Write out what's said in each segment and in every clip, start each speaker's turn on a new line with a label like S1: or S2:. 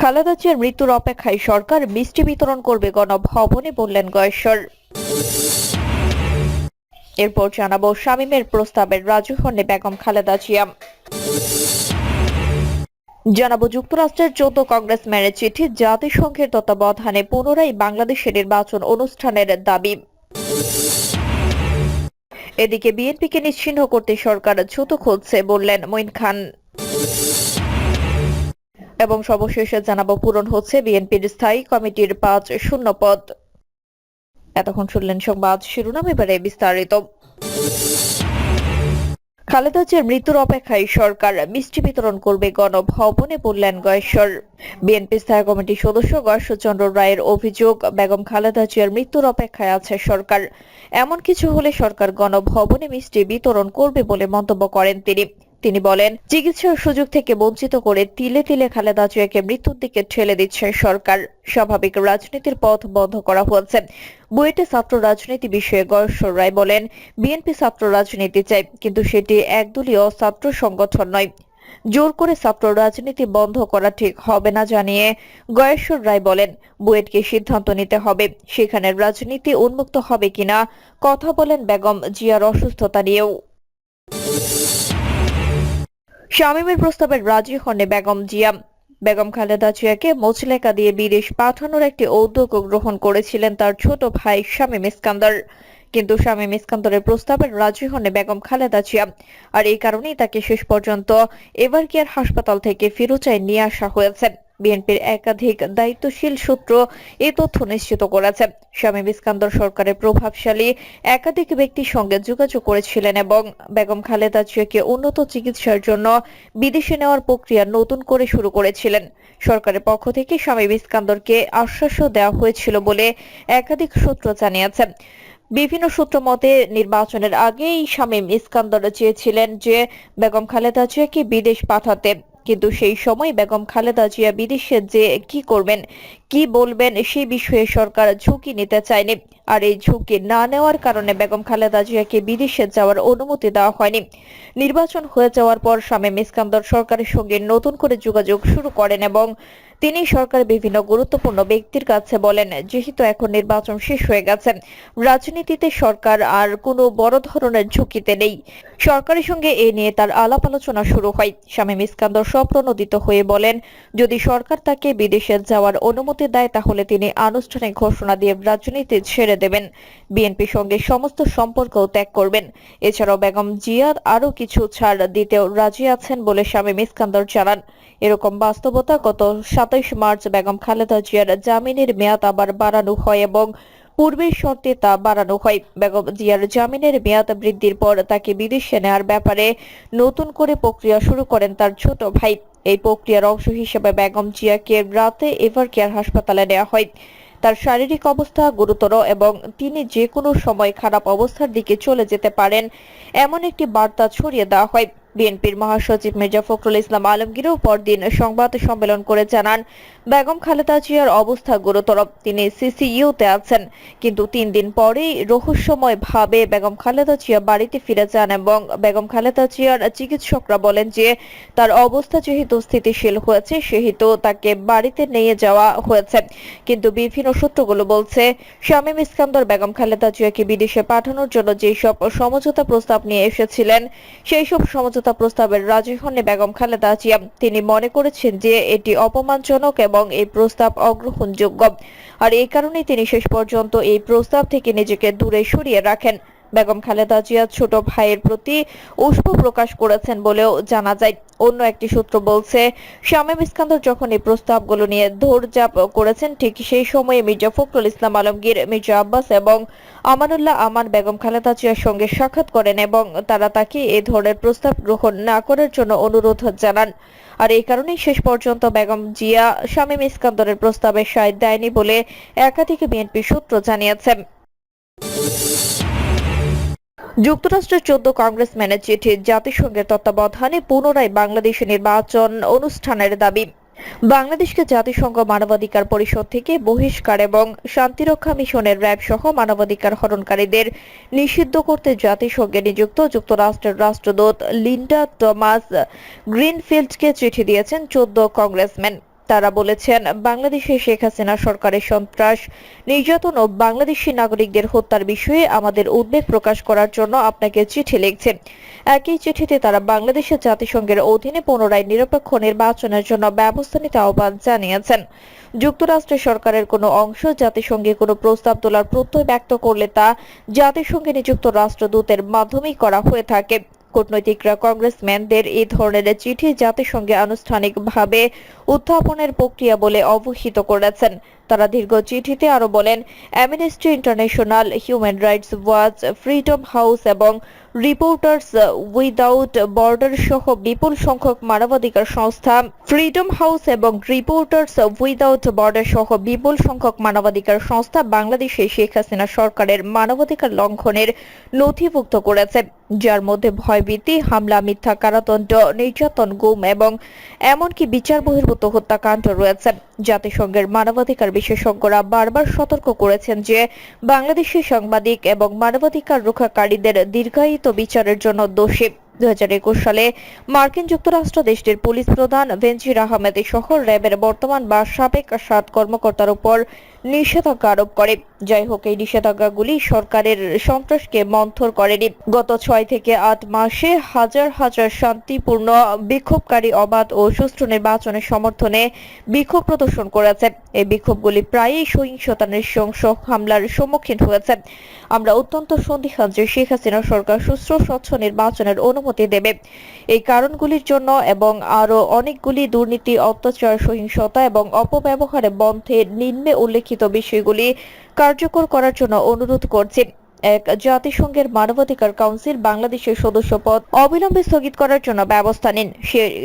S1: খালেদা জিয়ার মৃত্যুর অপেক্ষায় সরকার মিষ্টি বিতরণ করবে গণভবনে বললেন গয়েশ্বর। এরপর জানাব শামীমের প্রস্তাবের রাজু হননি বেগম খালেদা জিয়া। জানাব যুক্তরাষ্ট্রের চৌদ্দ কংগ্রেস মেরে চিঠি জাতিসংঘের তত্ত্বাবধানে পুনরায় বাংলাদেশের নির্বাচন অনুষ্ঠানের দাবি। এদিকে বিএনপিকে নিশ্চিহ্ন করতে সরকার ছুতো খুঁজছে বললেন মঈন খান। এবং সর্বশেষে জানাব পূরণ হচ্ছে বিএনপির স্থায়ী কমিটির পাঁচ শূন্য পদ। এতক্ষণ শুনলেন সংবাদ শিরোনাম, এবারে বিস্তারিত। খালেদা জিয়ার মৃত্যুর অপেক্ষায় সরকার মিষ্টি বিতরণ করবে গণভবনে, বললেন গয়েশ্বর। বিএনপি স্থায়ী কমিটির সদস্য গয়েশ্বরচন্দ্র রায়ের অভিযোগ, বেগম খালেদা জিয়ার মৃত্যুর অপেক্ষায় আছে সরকার। এমন কিছু হলে সরকার গণভবনে মিষ্টি বিতরণ করবে বলে মন্তব্য করেন তিনি। তিনি বলেন, চিকিৎসার সুযোগ থেকে বঞ্চিত করে তিলে তিলে খালেদা জিয়াকে মৃত্যুর দিকে ঠেলে দিচ্ছে সরকার। স্বাভাবিক রাজনীতির পথ বন্ধ করা হয়েছে। বুয়েটে ছাত্র রাজনীতি বিষয়ে গয়েশ্বর রায় বলেন, বিএনপি ছাত্র রাজনীতি চাই কিন্তু সেটি একদলীয় ছাত্র সংগঠন নয়। জোর করে ছাত্র রাজনীতি বন্ধ করা ঠিক হবে না জানিয়ে গয়েশ্বর রায় বলেন, বুয়েটকে সিদ্ধান্ত নিতে হবে, সেখানে রাজনীতি উন্মুক্ত হবে কিনা, কথা বলেন বেগম জিয়ার অসুস্থতা নিয়েও। শামীমের প্রস্তাবে রাজি হনে বেগম জিয়া। বেগম খালেদা জিয়াকে মুচলেকা দিয়ে বিদেশ পাঠানোর একটি উদ্যোগ গ্রহণ করেছিলেন তার ছোট ভাই শামীম ইস্কান্দার। কিন্তু শামীম ইস্কান্দরের প্রস্তাবে রাজি হনে বেগম খালেদা জিয়া। আর এই কারণেই তাকে শেষ পর্যন্ত এভারকেয়ার হাসপাতাল থেকে ফিরোচায় নিয়ে আসা হয়েছে। বিএনপির একাধিক দায়িত্বশীল সূত্র এ তথ্য নিশ্চিত করেছে। শামীম ইস্কান্দর সরকারের প্রভাবশালী একাধিক ব্যক্তির সঙ্গে যোগাযোগ করেছিলেন এবং বেগম খালেদা জিয়াকে উন্নত চিকিৎসার জন্য বিদেশে নেওয়ার প্রক্রিয়া নতুন করে শুরু করেছিলেন। সরকারের পক্ষ থেকে শামীম ইস্কান্দরকে আশ্বাসও দেওয়া হয়েছিল বলে একাধিক সূত্র জানিয়েছে। বিভিন্ন সূত্র মতে, নির্বাচনের আগেই শামীম ইস্কান্দর চেয়েছিলেন যে, বেগম খালেদা জিয়াকে বিদেশ পাঠাতে। কিন্তু সেই সময় বেগম খালেদা জিয়া বিদেশে যে কি করবেন? কি বলবেন সেই বিষয়ে সরকার ঝুঁকি নিতে চায়নি। আর এই ঝুঁকি না নেওয়ার কারণে বেগম খালেদা জিয়াকে বিদেশে যাওয়ার অনুমতি দেওয়া হয়নি। নির্বাচন হয়ে যাওয়ার পর শামীম ইস্কান্দর সরকারের সঙ্গে নতুন করে যোগাযোগ শুরু করেন এবং তিনি সরকারের বিভিন্ন গুরুত্বপূর্ণ ব্যক্তির কাছে বলেন, যেহেতু এখন নির্বাচন শেষ হয়ে গেছে, রাজনীতিতে সরকার আর কোনো বড় ধরনের ঝুঁকিতে নেই। সরকারের সঙ্গে এ নিয়ে তার আলাপ আলোচনা শুরু হয়। শামীম ইস্কান্দর স্বপ্রণোদিত হয়ে বলেন, যদি সরকার তাকে বিদেশে যাওয়ার অনুমতি দেয় তাহলে তিনি আনুষ্ঠানিক ঘোষণা দিয়ে রাজনীতি ছেড়ে দেবেন। বিএনপির সঙ্গে সমস্ত সম্পর্ক ত্যাগ করবেন। এছাড়াও বেগম জিয়াদ আরও কিছু ছাড় দিতেও রাজি আছেন বলে স্বামী ইস্কান্দর জানান। এরকম বাস্তবতা গত সাতাইশ মার্চ বেগম খালেদা জিয়ার জামিনের মেয়াদ আবার বাড়ানো হয় এবং পূর্বের শর্তে তা বাড়ানো হয়। বেগম জিয়ার জামিনের মেয়াদ বৃদ্ধির পর তাকে বিদেশে নেওয়ার ব্যাপারে নতুন করে প্রক্রিয়া শুরু করেন তার ছোট ভাই। এই প্রক্রিয়ার অংশ হিসেবে বেগম জিয়াকে রাতে এভার কেয়ার হাসপাতালে নেওয়া হয়। তার শারীরিক অবস্থা গুরুতর এবং তিনি যে কোনো সময় খারাপ অবস্থার দিকে চলে যেতে পারেন, এমন একটি বার্তা ছড়িয়ে দেওয়া হয়। বিএনপির মহাসচিব মির্জা ফখরুল ইসলাম আলমগীরও পরদিন সংবাদ সম্মেলন করে জানান, বেগম খালেদা জিয়ার অবস্থা গুরুতর, তিনি সিসিইউতে আছেন। কিন্তু তিন দিন পরেই রহস্যময় ভাবে বেগম খালেদা জিয়া বাড়িতে ফিরে যান এবং বেগম খালেদা জিয়ার চিকিৎসকরা বলেন যে, তার অবস্থা যেহেতু স্থিতিশীল হয়েছে, সেহেতু তাকে বাড়িতে নিয়ে যাওয়া হয়েছে। কিন্তু বিভিন্ন সূত্রগুলো বলছে, শামীম ইস্কান্দর বেগম খালেদা জিয়াকে বিদেশে পাঠানোর জন্য যেসব সমঝোতা প্রস্তাব নিয়ে এসেছিলেন সেই সব সমঝোতা প্রস্তাবের রাজি হননি বেগম খালেদা জিয়া। তিনি মনে করেছেন যে এটি অপমানজনক এবং এই প্রস্তাব অগ্রহণযোগ্য। আর এই কারণেই তিনি শেষ পর্যন্ত এই প্রস্তাব থেকে নিজেকে দূরে সরিয়ে রাখেন। বেগম খালেদা জিয়া ছোট ভাইয়ের প্রতি উষ্ণ প্রকাশ করেছেন বলেও জানা যায়। অন্য একটি সূত্র বলছে, শামীম ইস্কান্দর যখন এই প্রস্তাবগুলো নিয়ে দৌড়ঝাঁপ করেছেন, ঠিক সেই সময়ে মির্জা ফখরুল ইসলাম আলমগীর, মির্জা আব্বাস এবং আমানুল্লাহ আমান বেগম খালেদা জিয়ার সঙ্গে সাক্ষাৎ করেন এবং তারা তাকে এই ধরনের প্রস্তাব গ্রহণ না করার জন্য অনুরোধ জানান। আর এই কারণেই শেষ পর্যন্ত বেগম জিয়া শামীম ইস্কান্দরের প্রস্তাবে সায় দেয়নি বলে একাধিক বিএনপি সূত্র জানিয়েছেন যুক্তরাষ্ট্রের চোদ্দ কংগ্রেসম্যানের চিঠি জাতিসংঘের তত্ত্বাবধানে পুনরায় বাংলাদেশে নির্বাচন অনুষ্ঠানের দাবি। বাংলাদেশকে জাতিসংঘ মানবাধিকার পরিষদ থেকে বহিষ্কার এবং শান্তিরক্ষা মিশনের র্যাব সহ মানবাধিকার হরণকারীদের নিষিদ্ধ করতে জাতিসংঘে নিযুক্ত যুক্তরাষ্ট্রের রাষ্ট্রদূত লিন্ডা টমাস গ্রিনফিল্ডকে চিঠি দিয়েছেন চোদ্দ কংগ্রেসম্যান তারা বলেছেন, বাংলাদেশে শেখ হাসিনা সরকারের সন্ত্রাস, নির্যাতন ও বাংলাদেশি নাগরিকদের হত্যার বিষয়ে আমাদের উদ্বেগ প্রকাশ করার জন্য আপনাকে চিঠি লিখছে একই চিঠিতে তারা বাংলাদেশের জাতিসংঘের অধীনে পুনরায় নিরপেক্ষ নির্বাচনের জন্য ব্যবস্থা নিতে আহ্বান জানিয়েছেন। যুক্তরাষ্ট্রের সরকারের কোনো অংশ জাতিসংঘে কোনো প্রস্তাব তোলার প্রত্যয় ব্যক্ত করলে তা জাতিসংঘে নিযুক্ত রাষ্ট্রদূতের মাধ্যমেই করা হয়ে থাকে। কূটনৈতিকরা কংগ্রেসম্যানদের এই ধরনের চিঠি জাতিসংঘে আনুষ্ঠানিকভাবে উত্থাপনের প্রক্রিয়া বলে অবহিত করেছেন। তারা দীর্ঘ চিঠিতে আরও বলেন Amnesty International Human Rights Watch Freedom House এবং রিপোর্টার্স উইদাউট বর্ডার সহ বিপুল সংখ্যক মানবাধিকার সংস্থা ফ্রিডম হাউস এবং রিপোর্টার্স উইদাউট বর্ডার সহ বিপুল সংখ্যক মানবাধিকার সংস্থা বাংলাদেশে শেখ হাসিনা সরকারের মানবাধিকার লঙ্ঘনের নথিভুক্ত করেছে। যার মধ্যে ভয়ভীতি, হামলা, মিথ্যা কারাদণ্ড, নির্যাতন, গুম এবং এমনকি বিচার বহির্ভূত হত্যাকাণ্ড রয়েছে। জাতিসংঘের মানবাধিকার বিশেষজ্ঞরা বারবার সতর্ক করেছেন যে বাংলাদেশি সাংবাদিক এবং মানবাধিকার রক্ষাকারীদের দীর্ঘায়িত বিচারের জন্য দোষী। দুই হাজার একুশ সালে মার্কিন যুক্তরাষ্ট্র দেশটির পুলিশ প্রধান ভেঞ্জির আহমেদ সহ র্যাবের বর্তমান বা সাবেক সাত কর্মকর্তার উপর নিষেধাজ্ঞা আরোপ করে। যাই হোক, এই নিষেধাজ্ঞাগুলি সরকারের সন্ত্রাসকে মন্থর করেনি। গত ছয় থেকে আট মাসে হাজার হাজার শান্তিপূর্ণ, বিক্ষোভকারী, অবাধ ও সুষ্ঠু নির্বাচনের সমর্থনে বিক্ষোভ প্রদর্শন করেছে। এই বিক্ষোভগুলি প্রায়ই সহিংসতা নৃশংস হামলার সম্মুখীন হয়েছে। আমরা অত্যন্ত সন্দিহান যে শেখ হাসিনা সরকার সুষ্ঠু, স্বচ্ছ নির্বাচনের অনুমতি দেবে। এই কারণগুলির জন্য এবং আরও অনেকগুলি দুর্নীতি, অত্যাচার, সহিংসতা এবং অপব্যবহারে বন্ধে নিম্নে উল্লেখিত বিষয়গুলি কার্যকর করার জন্য অনুরোধ করছি। এক জাতিসংঘের মানবাধিকার কাউন্সিল বাংলাদেশের সদস্য পদ অবিলম্বে স্থগিত করার জন্য ব্যবস্থা নিন।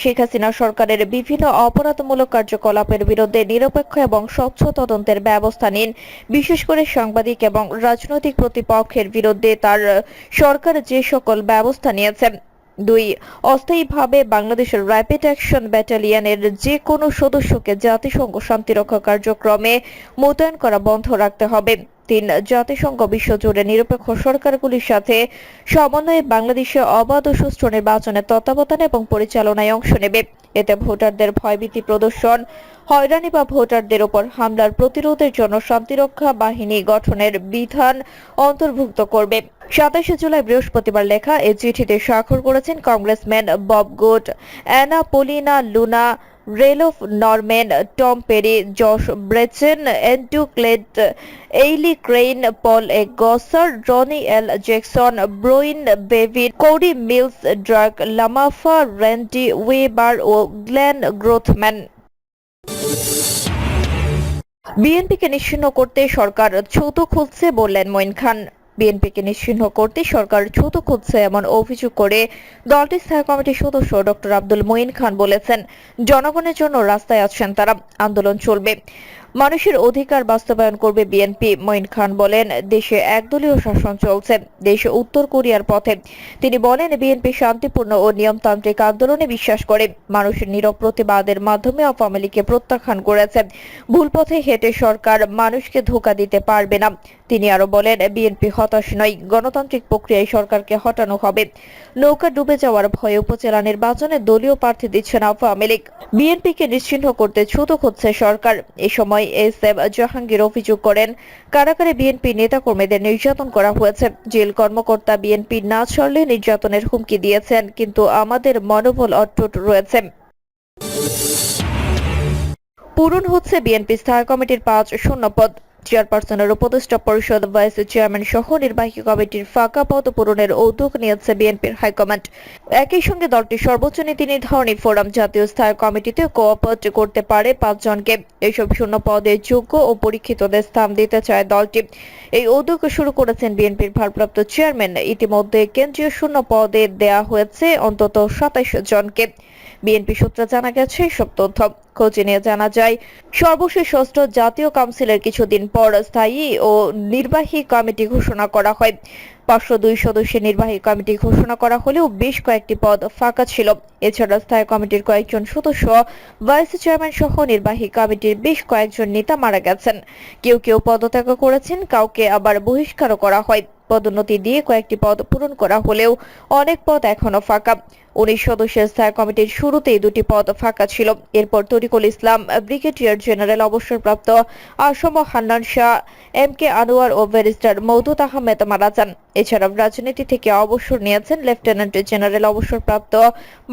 S1: শেখ হাসিনা সরকারের বিভিন্ন অপরাধমূলক কার্যকলাপের বিরুদ্ধে নিরপেক্ষ এবং স্বচ্ছ তদন্তের ব্যবস্থা নিন। বিশেষ করে সাংবাদিক এবং রাজনৈতিক প্রতিপক্ষের বিরুদ্ধে তার সরকার যে সকল ব্যবস্থা নিয়েছে। দুই, অস্থায়ীভাবে বাংলাদেশের র্যাপিড অ্যাকশন ব্যাটালিয়নের যে কোনো সদস্যকে জাতিসংঘ শান্তিরক্ষা কার্যক্রমে মোতায়েন করা বন্ধ রাখতে হবে। তিন জাতিসংঘ বিশ্বজুড়ে নিরপেক্ষ সরকারগুলির সাথে সমন্বয়ে বাংলাদেশে অবাধ ও সুষ্ঠু নির্বাচনের তত্ত্বাবধান এবং পরিচালনায় অংশ নেবে। এতে ভোটারদের ভয়ভীতি প্রদর্শন, হয়রানি বা ভোটারদের উপর হামলার প্রতিরোধের জন্য শান্তিরক্ষা বাহিনী গঠনের বিধান অন্তর্ভুক্ত করবে। সাতাশে জুলাই বৃহস্পতিবার লেখা এই চিঠিতে স্বাক্ষর করেছেন congressman Bob Good Anna Paulina Luna Ralph Norman, Tom Perry, Josh Brecheen Andrew Clyde Eli Crane, Paul A Gosar, Ronny L Jackson, Brian Babin Cory Mills Doug LaMalfa, Randy Weber O Glenn Grothman. বিএনপিকে নিশ্চিহ্ন করতে সরকার ছুতো খুঁজছে বললেন মঈন খান। বিএনপিকে নিশ্চিহ্ন করতে সরকার ছুতো খুঁজছে এমন অভিযোগ করে দলটির স্থায়ী কমিটির সদস্য ডক্টর আব্দুল মঈন খান বলেছেন, জনগণের জন্য রাস্তায় আছেন তারা, আন্দোলন চলবে। মানুষের অধিকার বাস্তবায়ন করবে বিএনপি, মঈন খান বলেন, দেশে একদলীয় শাসন চলছে, দেশে উত্তর কোরিয়ার পথে। তিনি বলেন, বিএনপি শান্তিপূর্ণ ও নিয়মতান্ত্রিক আন্দোলনে বিশ্বাস করে মানুষের নীরব প্রতিবাদের মাধ্যমে আওয়ামী লীগকে প্রত্যাখ্যান করেছে। ভুল পথে হেঁটে সরকার মানুষকে ধোকা দিতে পারবে না। তিনি আরও বলেন, বিএনপি হতাশ নয়, গণতান্ত্রিক প্রক্রিয়ায় সরকারকে হটানো হবে। নৌকা ডুবে যাওয়ার ভয়ে উপজেলা নির্বাচনে দলীয় প্রার্থী দিচ্ছে না আওয়ামী লীগ। বিএনপিকে নিশ্চিহ্ন করতে ছুতো খুঁজছে সরকার। এ সময় এস এম জাহাঙ্গীর অভিযোগ করেন, কারাগারে বিএনপি নেতাকর্মীদের নির্যাতন করা হয়েছে। জেল কর্মকর্তা বিএনপি না ছাড়লে নির্যাতনের হুমকি দিয়েছেন, কিন্তু আমাদের মনোবল অটুট রয়েছে। পূরণ হচ্ছে বিএনপি স্থায়ী কমিটির পাঁচ শূন্য পদ। চেয়ারপারসনের উপদেষ্টা পরিষদ ভাইস চেয়ারম্যান সহ নির্বাহী কমিটির ফাঁকা পদ পূরণের উদ্যোগ নিয়েছে বিএনপির হাইকমান্ড। একই সঙ্গে দলটির সর্বোচ্চ নীতি নির্ধারণী ফোরাম জাতীয় স্থায়ী কমিটিতে কোঅপারেট করতে পারে পাঁচজনকে এইসব শূন্য পদে যোগ্য ও পরীক্ষিতদের স্থান দিতে চায় দলটি। এই উদ্যোগ শুরু করেছেন বিএনপির ভারপ্রাপ্ত চেয়ারম্যান। ইতিমধ্যে কেন্দ্রীয় শূন্য পদে দেয়া হয়েছে অন্তত সাতাইশ জনকে। বিএনপি সূত্রে জানা গেছে, এসব তথ্য খোঁজ নিয়ে জানা যায়, সর্বশেষ ষষ্ঠ জাতীয় কাউন্সিলের কিছুদিন পর স্থায়ী ও নির্বাহী কমিটি ঘোষণা করা হয়। পাঁচশো দুই সদস্যের নির্বাহী কমিটি ঘোষণা করা হলেও বেশ কয়েকটি পদ ফাঁকা ছিল। এছাড়া স্থায়ী কমিটির কয়েকজন সদস্য, ভাইস চেয়ারম্যান সহ নির্বাহী কমিটির বেশ কয়েকজন নেতা মারা গেছেন। কেউ কেউ পদত্যাগ করেছেন, কাউকে আবার বহিষ্কারও করা হয়। পদোন্নতি দিয়ে কয়েকটি পদ পূরণ করা হলেও অনেক পদ এখনও ফাঁকা। উনিশ সদস্যের স্থায়ী কমিটির শুরুতেই দুটি পদ ফাঁকা ছিল। এরপর তরিকুল ইসলাম, ব্রিগেডিয়ার জেনারেল অবসরপ্রাপ্ত আসম হান্নান শাহ এম কে আনোয়ার ও ব্যারিস্টার মৌদুদ আহমেদ মারা যান। এছাড়াও রাজনীতি থেকে অবসর নিয়েছেন লেফটেন্যান্ট জেনারেল অবসরপ্রাপ্ত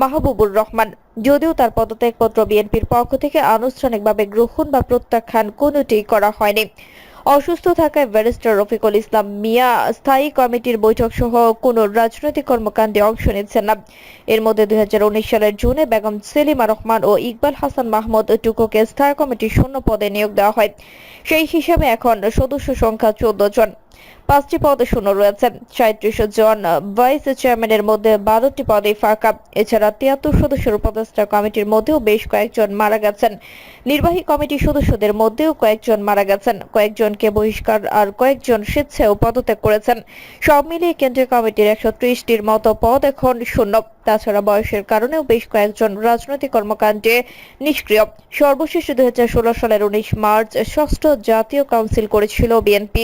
S1: মাহবুবুর রহমান। যদিও তার পদত্যাগপত্র বিএনপির পক্ষ থেকে আনুষ্ঠানিকভাবে গ্রহণ বা প্রত্যাখ্যান কোনটি করা হয়নি। অসুস্থ থাকায় ব্যারিস্টার রফিকুল ইসলাম মিয়া স্থায়ী কমিটির বৈঠক সহ কোনো রাজনৈতিক কর্মকাণ্ডে অংশ নিচ্ছেন না। এর মধ্যে দুই হাজার উনিশ সালের জুনে বেগম সেলিমা রহমান ও ইকবাল হাসান মাহমুদ টুকুকে স্থায়ী কমিটির শূন্য পদে নিয়োগ দেওয়া হয়। সেই হিসাবে এখন সদস্য সংখ্যা চোদ্দ জন। পাঁচটি পদে শূন্য রয়েছে। সাঁত্রিশ জন ভাইস চেয়ারম্যানের মধ্যে বারোটি পদে ফাঁকা। এছাড়া তিয়াত্তর সদস্যের উপদেষ্টা কমিটির মধ্যেও বেশ কয়েকজন মারা গেছেন। নির্বাহী কমিটির সদস্যদের মধ্যেও কয়েকজন মারা গেছেন। কয়েকজনকে বহিষ্কার আর কয়েকজন স্বেচ্ছায় পদত্যাগ করেছেন। সব মিলিয়ে কেন্দ্রীয় কমিটির একশো ত্রিশটির মতো পদ এখন শূন্য। তাছাড়া বয়সের কারণেও বেশ কয়েকজন রাজনৈতিক কর্মকাণ্ডে নিষ্ক্রিয়। সর্বশেষ দুই হাজার ষোলো সালের উনিশ মার্চ ষষ্ঠ জাতীয় কাউন্সিল করেছিল বিএনপি।